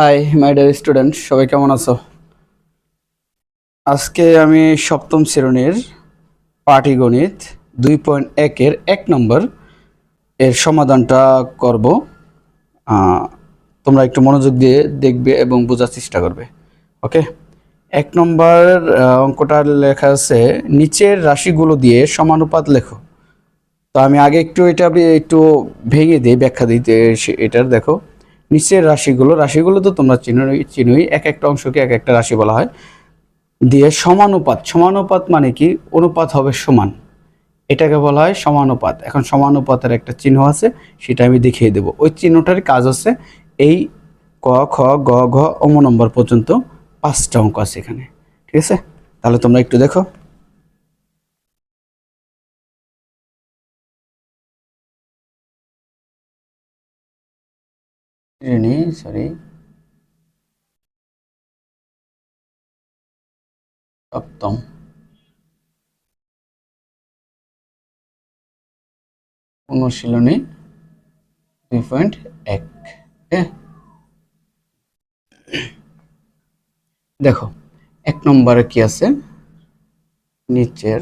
Hi my dear student সবাই কেমন আছো? আজকে আমি সপ্তম শ্রেণির পাটিগণিত দুই পয়েন্ট একের এক নম্বর এর সমাধানটা করব। তোমরা একটু মনোযোগ দিয়ে দেখবে এবং বোঝার চেষ্টা করবে। ওকে এক নম্বর অঙ্কটা লেখা আছে, নিচের রাশিগুলো দিয়ে সমানুপাত লেখো। তো আমি আগে একটু এটা একটু ভেঙে দিই, ব্যাখ্যা দিতে এটার দেখো। নিচের রাশিগুলো রাশিগুলো তো তোমরা চিনোই চিনোই, এক একটা অংশকে এক একটা রাশি বলা হয়, দিয়ে সমানুপাত সমানুপাত মানে কি? অনুপাত হবে সমান। এটাকে বলা হয় সমানুপাত। এখন সমানুপাতের একটা চিহ্ন আছে, সেটা আমি দেখিয়ে দেব। ওই চিহ্নটার কাজ আছে এই ক, খ, গ, ঘ অম নম্বর পর্যন্ত পাঁচটা অঙ্ক আছে এখানে। ঠিক আছে? তাহলে তোমরা একটু দেখো। শ্রেণি সরি সপ্তম অনুশীলনী দুই পয়েন্ট এক দেখো এক নম্বরে কি আছে নিচের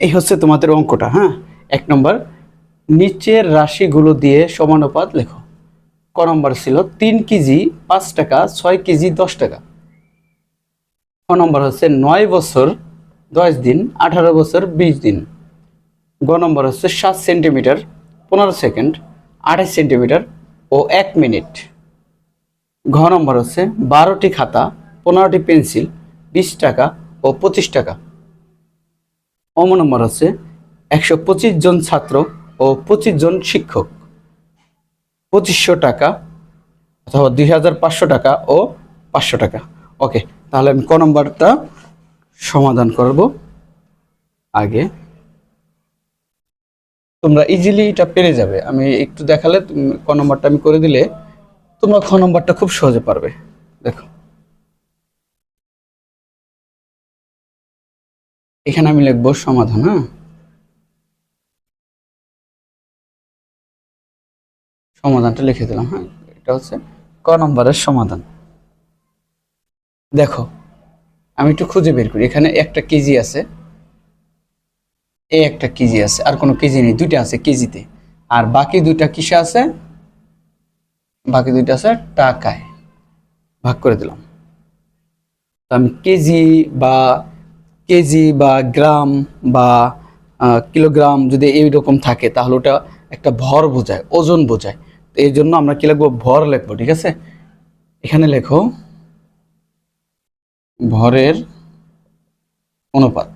এই হচ্ছে তোমাদের অঙ্কটা হ্যাঁ? এক নম্বর, নিচের রাশিগুলো দিয়ে সমানুপাত লেখো। ক নম্বর ছিল তিন কেজি পাঁচ টাকা, ছয় কেজি দশ টাকা। ক নম্বর হচ্ছে নয় বছর দশ দিন, আঠারো বছর বিশ দিন। গ নম্বর হচ্ছে সাত সেন্টিমিটার, পনেরো সেকেন্ড, আঠাশ সেন্টিমিটার ও এক মিনিট। ঘ নম্বর হচ্ছে বারোটি খাতা, পনেরোটি পেন্সিল, বিশ টাকা ও পঁচিশ টাকা। অম নম্বর হচ্ছে একশো পঁচিশ জন ছাত্র ও পঁচিশ জন শিক্ষক। পঁচিশশো টাকা অথবা দুই হাজার পাঁচশো টাকা ও পাঁচশো টাকা। ওকে, তাহলে আমি ক নম্বরটা সমাধান করব। আগে। তোমরা ইজিলি এটা পেরে যাবে। আমি একটু দেখালে ক নম্বরটা আমি করে দিলে তোমরা খ নম্বরটা খুব সহজে পারবে। দেখো। এখানে আমি লিখব সমাধান হ্যাঁ? সমাধানটা লিখে দিলাম হ্যাঁ? এটা হচ্ছে ক নম্বরের সমাধান। দেখো, আমি একটু খুঁজে বের করি। এখানে একটা কেজি আছে এই একটা কেজি আছে, আর কোনো কেজি নেই, দুইটা আছে কেজিতে। আর বাকি দুইটা কিসে আছে? বাকি দুইটা আছে টাকায়। ভাগ করে দিলাম। তো আমি কেজি বা কেজি বা গ্রাম বা কিলোগ্রাম যদি এইরকম থাকে, তাহলে ওটা একটা ভর বোঝায়, ওজন বোঝায়। তো এই জন্য আমরা কি লিখব? ভর লিখব, ঠিক আছে? এখানে লেখো, ভরের অনুপাত।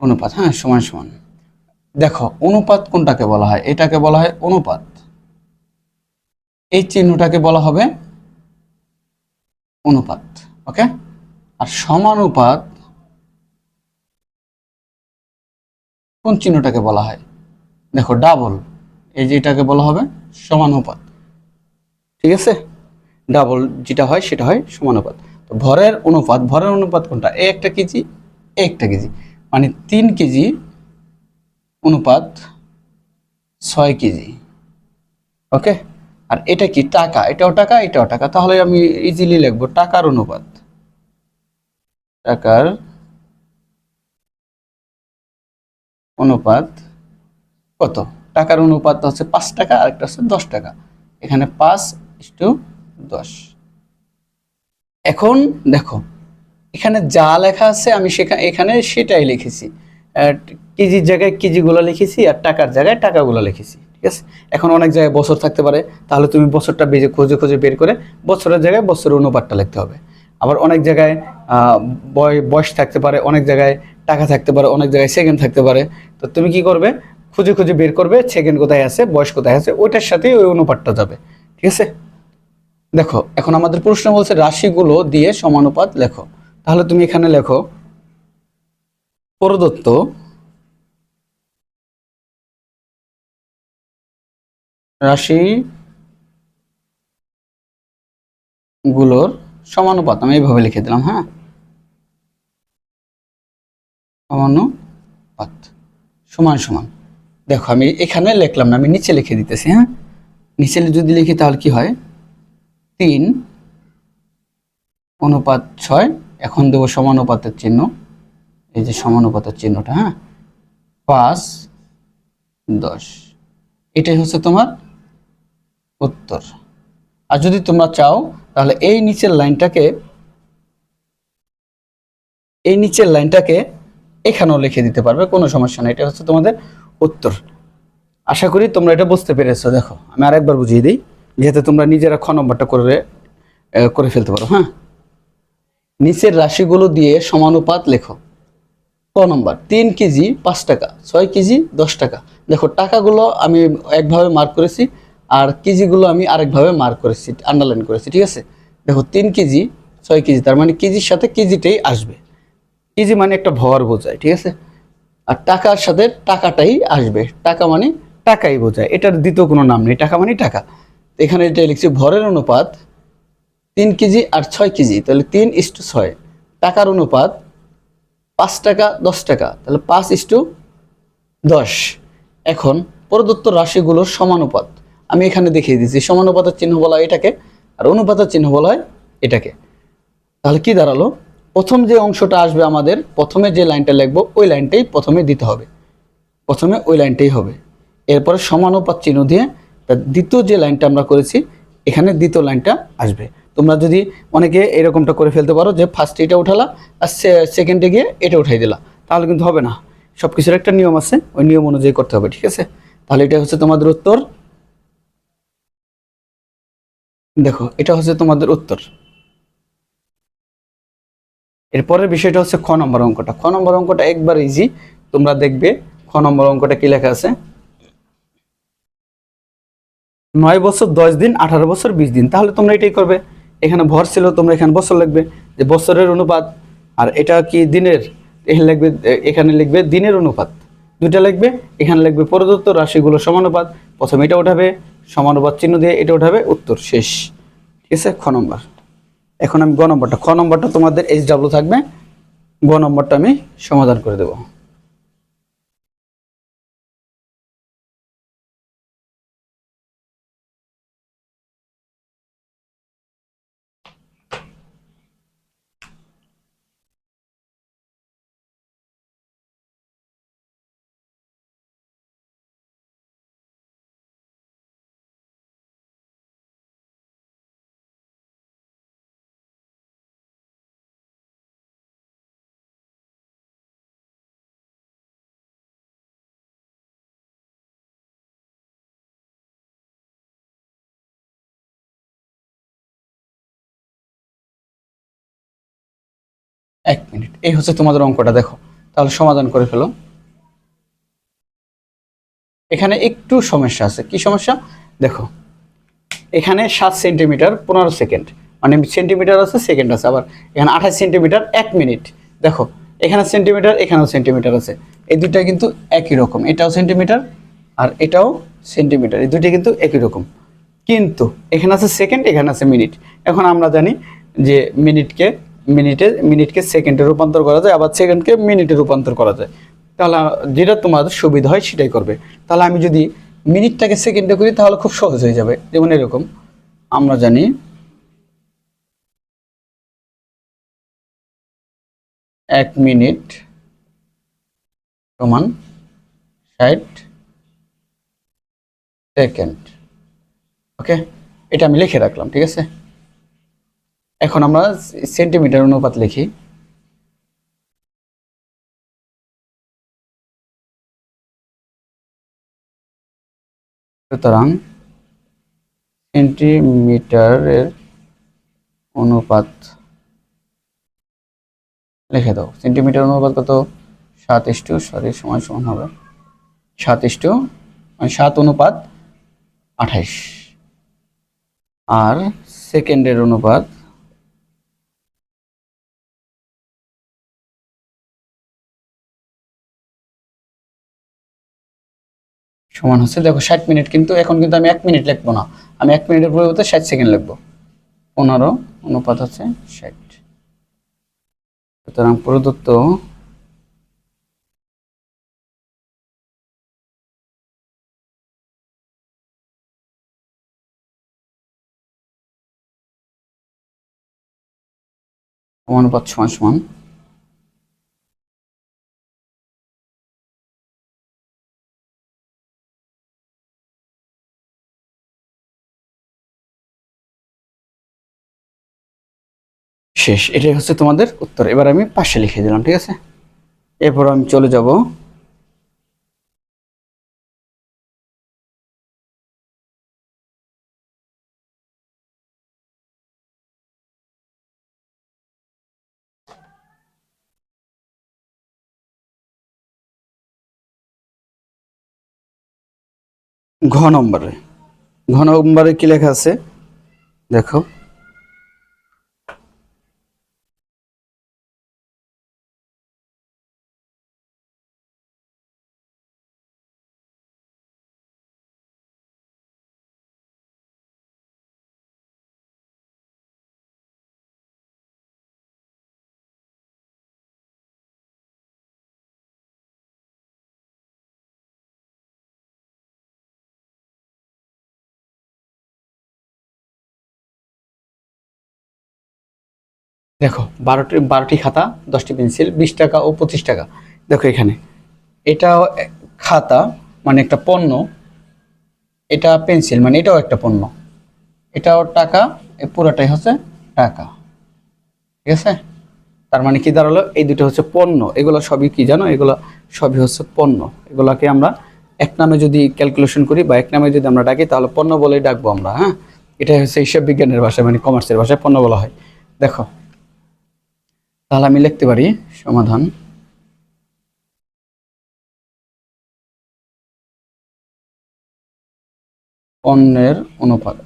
অনুপাত হ্যাঁ সমান সমান। দেখো, অনুপাত কোনটাকে বলা হয়? এটাকে বলা হয় অনুপাত। এই চিহ্নটাকে বলা হবে অনুপাত, ওকে? আর সমানুপাত কোন চিহ্নটাকে বলা হয়? দেখো ডাবল এই যে এটাকে বলা হবে সমানুপাত। ঠিক আছে? ডাবল যেটা হয়, সেটা হয় সমানুপাত। তো ভরের অনুপাত ভরের অনুপাত কোনটা? এ একটা কেজি একটা কেজি। মানে তিন কেজি অনুপাত ছয় কেজি। ওকে? আর এটা কি টাকা? এটাও টাকা এটাও টাকা। তাহলে আমি ইজিলি লিখব টাকার অনুপাত। টাকার অনুপাত কত? টাকার অনুপাত হচ্ছে পাঁচ টাকা আর একটা হচ্ছে দশ টাকা। এখানে পাঁচ টু দশ। এখন দেখো, এখানে যা লেখা আছে আমি সেখানে এখানে সেটাই লিখেছি। কেজির জায়গায় কেজিগুলো লিখেছি আর টাকার জায়গায় টাকাগুলো লিখেছি, ঠিক আছে? এখন অনেক জায়গায় বছর থাকতে পারে, তাহলে তুমি বছরটা বেজে, খুঁজে খুঁজে বের করে বছরের জায়গায় বছরের অনুপাতটা লিখতে হবে। আবার অনেক জায়গায় বয়- বয়স থাকতে পারে, অনেক জায়গায় টাকা থাকতে পারে, অনেক জায়গায় সেকেন্ড থাকতে পারে। তো তুমি কি করবে? খুঁজে খুঁজে বের করবে সেকেন্ড কোথায় আছে, বয়স কোথায় আছে, ওইটার সাথেই ওই অনুপাতটা যাবে। ঠিক আছে? দেখো, এখন আমাদের প্রশ্ন বলছে রাশিগুলো দিয়ে সমানুপাত লেখো। তাহলে তুমি এখানে লেখো, প্রদত্ত রাশি গুলোর সমানুপাত, আমি এইভাবে লিখে দিলাম হ্যাঁ? সমানুপাত, সমান সমান। দেখো, আমি এখানে লিখলাম না, আমি নিচে লিখে দিতেছি হ্যাঁ? নিচে যদি লিখি তাহলে কি হয়? তিন অনুপাত ছয়, এখন দেবো সমানুপাতের চিহ্ন। এই যে সমানুপাতের চিহ্নটা হ্যাঁ? পাঁচ, দশ। এটাই হচ্ছে তোমার উত্তর। আর যদি তোমরা চাও তাহলে এই নিচের লাইনটাকে, এই নিচের লাইনটাকে এখানেও লিখে দিতে পারবে, কোনো সমস্যা নেই। এটা হচ্ছে তোমাদের উত্তর। আশা করি তোমরা এটা বুঝতে পেরেছ। দেখো, আমি আরেকবার বুঝিয়ে দিই, যেহেতু তোমরা নিজেরা খ নম্বরটা করে করে ফেলতে পারো হ্যাঁ? নিচের রাশিগুলো দিয়ে সমানুপাত লেখো। ক নম্বর, তিন কেজি পাঁচ টাকা, ছয় কেজি দশ টাকা। দেখো, টাকাগুলো আমি একভাবে মার্ক করেছি আর কেজিগুলো আমি আরেকভাবে মার্ক করেছি আন্ডারলাইন করেছি, ঠিক আছে? দেখো, তিন কেজি, ছয় কেজি, তার মানে কেজির সাথে কেজিটাই আসবে। কেজি মানে একটা ভর বোঝায়, ঠিক আছে? আর টাকার সাথে টাকাটাই আসবে। টাকা মানে টাকাই বোঝায়, এটার দ্বিতীয় কোনো নাম নেই, টাকা মানে টাকা। এখানে এটা লিখছি, ভরের অনুপাত তিন কেজি আর ছয় কেজি, তাহলে তিন ইস্টু ছয়। টাকার অনুপাত পাঁচ টাকা, দশ টাকা, তাহলে পাঁচ ইস্টু দশ। এখন প্রদত্ত রাশিগুলোর সমানুপাত। আমি এখানে দেখিয়ে দিচ্ছি। সমানুপাতের চিহ্ন বলা হয় এটাকে, আর অনুপাতের চিহ্ন বলা হয় এটাকে। তাহলে কি দাঁড়াল? প্রথম যে অংশটা আসবে আমাদের, প্রথমে যে লাইনটা লিখব, ওই লাইনটাই প্রথমে দিতে হবে। প্রথমে ওই লাইনটাই হবে। এরপরে সমানুপাত চিহ্ন দিয়ে তার দ্বিতীয় যে লাইনটা আমরা করেছি, এখানে দ্বিতীয় লাইনটা আসবে। তোমরা যদি অনেকে এরকমটা করে ফেলতে পারো যে ফার্স্ট এটা উঠালা, আর সেকেন্ডে গিয়ে এটা উঠাই দিলা, তাহলে কিন্তু হবে না। সব কিছুর একটা নিয়ম আছে, ওই নিয়ম অনুযায়ী করতে হবে, ঠিক আছে? তাহলে এটা হচ্ছে তোমাদের উত্তর। দেখো, এটা হচ্ছে তোমাদের উত্তর। এরপরের বিষয়টা হচ্ছে খ নম্বর অঙ্কটা। খ নম্বর অঙ্কটা একবার ইজি তোমরা দেখবে খ নম্বর অঙ্কটা কি লেখা আছে? নয় বছর, দশ দিন, আঠারো বছর, বিশ দিন। তাহলে তোমরা এটাই করবে। এখানে ভর ছিল, তোমরা এখানে বছর লিখবে। যে বছরের অনুপাত, আর এটা কি দিনের? এখানে লিখবে এখানে লিখবে দিনের অনুপাত। দুইটা লিখবে, এখানে লিখবে প্রদত্ত রাশিগুলো সমানুপাত। প্রথমে এটা উঠাবে সমানুপাত চিহ্ন দিয়ে এটা উঠাবে, উত্তর শেষ। ঠিক আছে? খ নম্বর। এখন আমি গ নম্বরটা, খ নম্বরটা তোমাদের এইচ ডাব্লু থাকবে। গ নম্বরটা আমি সমাধান করে দেবো। এক মিনিট। এই হচ্ছে তোমাদের অঙ্কটা, দেখো। তাহলে সমাধান করে ফেলো। এখানে একটু সমস্যা আছে। কি সমস্যা? দেখো, এখানে সাত সেন্টিমিটার পনেরো সেকেন্ড। মানে সেন্টিমিটার আছে, সেকেন্ড আছে। আবার এখানে আঠাশ সেন্টিমিটার এক মিনিট। দেখো, এখানে সেন্টিমিটার, এখানেও সেন্টিমিটার আছে। এই দুইটা কিন্তু একই রকম। এটাও সেন্টিমিটার আর এটাও সেন্টিমিটার। এই দুইটা কিন্তু একই রকম। কিন্তু এখানে আছে সেকেন্ড, এখানে আছে মিনিট। এখন আমরা জানি যে মিনিটকে মিনিটে, মিনিটকে সেকেন্ডে রূপান্তর করা যায়, আবার সেকেন্ডকে মিনিটে রূপান্তর করা যায়। তাহলে যেটা তোমার সুবিধা হয় সেটাই করবে। তাহলে আমি যদি মিনিটটাকে সেকেন্ডে করি, তাহলে খুব সহজ হয়ে যাবে। যেমন এরকম, আমরা জানি এক মিনিট সমান ষাট সেকেন্ড। ওকে? এটা আমি লিখে রাখলাম, ঠিক আছে? এখন আমরা সেন্টিমিটার অনুপাত লিখি। সুতরাং সেন্টিমিটারের অনুপাত লিখে দাও। সেন্টিমিটার অনুপাত কত? সাত ইস্টু সরি, সমান সমান হবে। সাত ইস্টু মানে সাত অনুপাত আঠাইশ। আর সেকেন্ডের অনুপাত সমান হচ্ছে, দেখো ষাট মিনিট, কিন্তু এখন কিন্তু আমি এক মিনিট লিখব না। আমি এক মিনিটের পরিবর্তে ষাট সেকেন্ড লিখব। পনেরো, অনুপাত হচ্ছে ষাট। সুতরাং প্রদত্ত অনুপাত সমান সমান শেষ। এটাই হচ্ছে তোমাদের উত্তর। এবার আমি পাশে লিখে দিলাম, ঠিক আছে? এরপর আমি চলে যাব। ঘ নম্বরে। ঘ নম্বরে কি লেখা আছে? দেখো। দেখো, বারোটি বারোটি খাতা, দশটি পেন্সিল, বিশ টাকা ও পঁচিশ টাকা। দেখো এখানে। এক খাতা মানে একটা পণ্য, এটা পেন্সিল মানে এটাও একটা পণ্য। এটাও টাকা, এ পুরোটাই হচ্ছে টাকা। ঠিক আছে? তার মানে কি দাঁড়াল? এই দুটো হচ্ছে পণ্য। এগুলো সবই কি জানো? এগুলো সবই হচ্ছে পণ্য। এগুলোকে আমরা এক নামে যদি ক্যালকুলেশন করি বা এক নামে যদি আমরা ডাকি, তাহলে পণ্য বলেই ডাকবো আমরা হ্যাঁ? এটা হচ্ছে হিসাব বিজ্ঞানের ভাষায় মানে কমার্সের ভাষায় পণ্য বলা হয়। দেখো তাহলে আমি লিখতে পারি সমাধান। পণ্যের অনুপাত।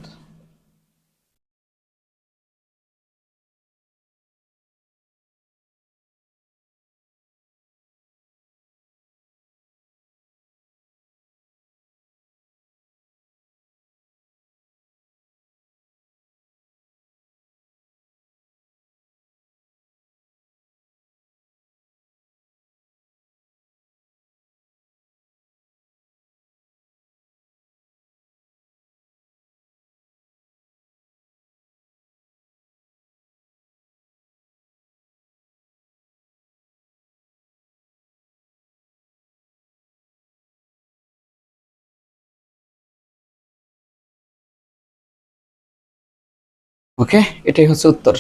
ওকে এটাই হচ্ছে উত্তর।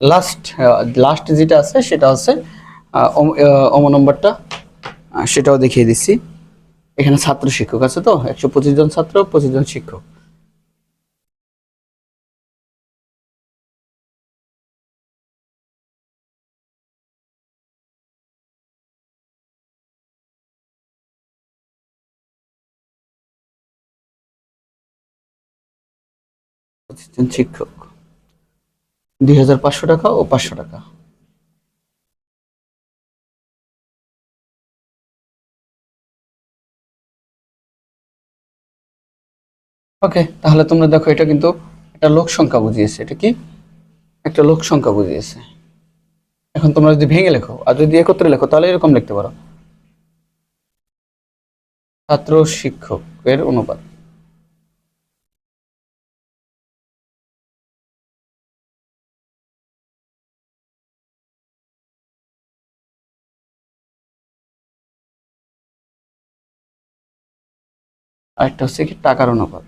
লাস্ট লাস্ট যেটা আছে, সেটা হচ্ছে অম- নম্বরটা সেটাও দেখিয়ে দিচ্ছি। এখানে ছাত্র শিক্ষক আছে তো? একশো পঁচিশ জন ছাত্র, পঁচিশ জন শিক্ষক। পঁচিশ শিক্ষক। দুই হাজার পাঁচশো টাকা ও পাঁচশো টাকা। ওকে, তাহলে তোমরা দেখো, এটা কিন্তু একটা লোক সংখ্যা বুঝিয়েছে। এটা কি? একটা লোক সংখ্যা বুঝিয়েছে। এখন তোমরা যদি ভেঙে লেখো আর যদি একত্রে লেখো, তাহলে এরকম লিখতে পারো। ছাত্র শিক্ষকের অনুপাত। আরেকটা হচ্ছে কি টাকার অনুপাত।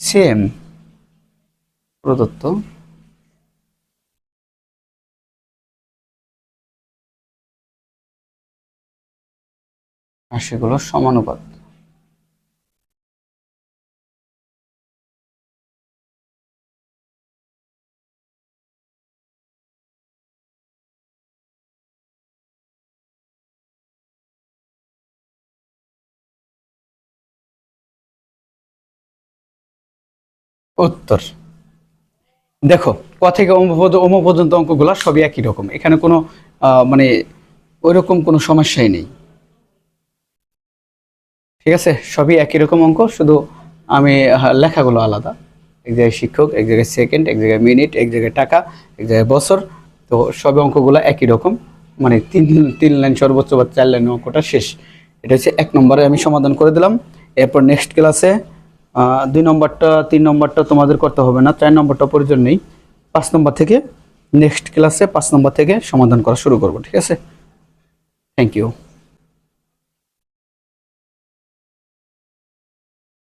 সেম প্রদত্ত। সেগুলো সমানুপাত। উত্তর। দেখো, ক থেকে পর্য- ওম পর্যন্ত অঙ্কগুলো সবই একই রকম। এখানে কোনো মানে ওইরকম কোনো সমস্যাই নেই। ঠিক আছে? সবই একই রকম অঙ্ক, শুধু আমি লেখাগুলো আলাদা। এক জায়গায় শিক্ষক, এক জায়গায় সেকেন্ড এক জায়গায় মিনিট এক জায়গায় টাকা, এক জায়গায় বছর। তো সবই অঙ্কগুলো একই রকম। মানে তিন তিন লাইন সর্বোচ্চ বা চার লাইন অঙ্কটা শেষ। এটা হচ্ছে এক নম্বরে আমি সমাধান করে দিলাম। এরপর নেক্সট ক্লাসে দুই নম্বরটা, তিন নম্বরটা তোমাদের করতে হবে না, চার নম্বরটা প্রয়োজন নেই। পাঁচ নম্বর থেকে নেক্সট ক্লাসে পাঁচ নম্বর থেকে সমাধান করা শুরু করব, ঠিক আছে? Thank you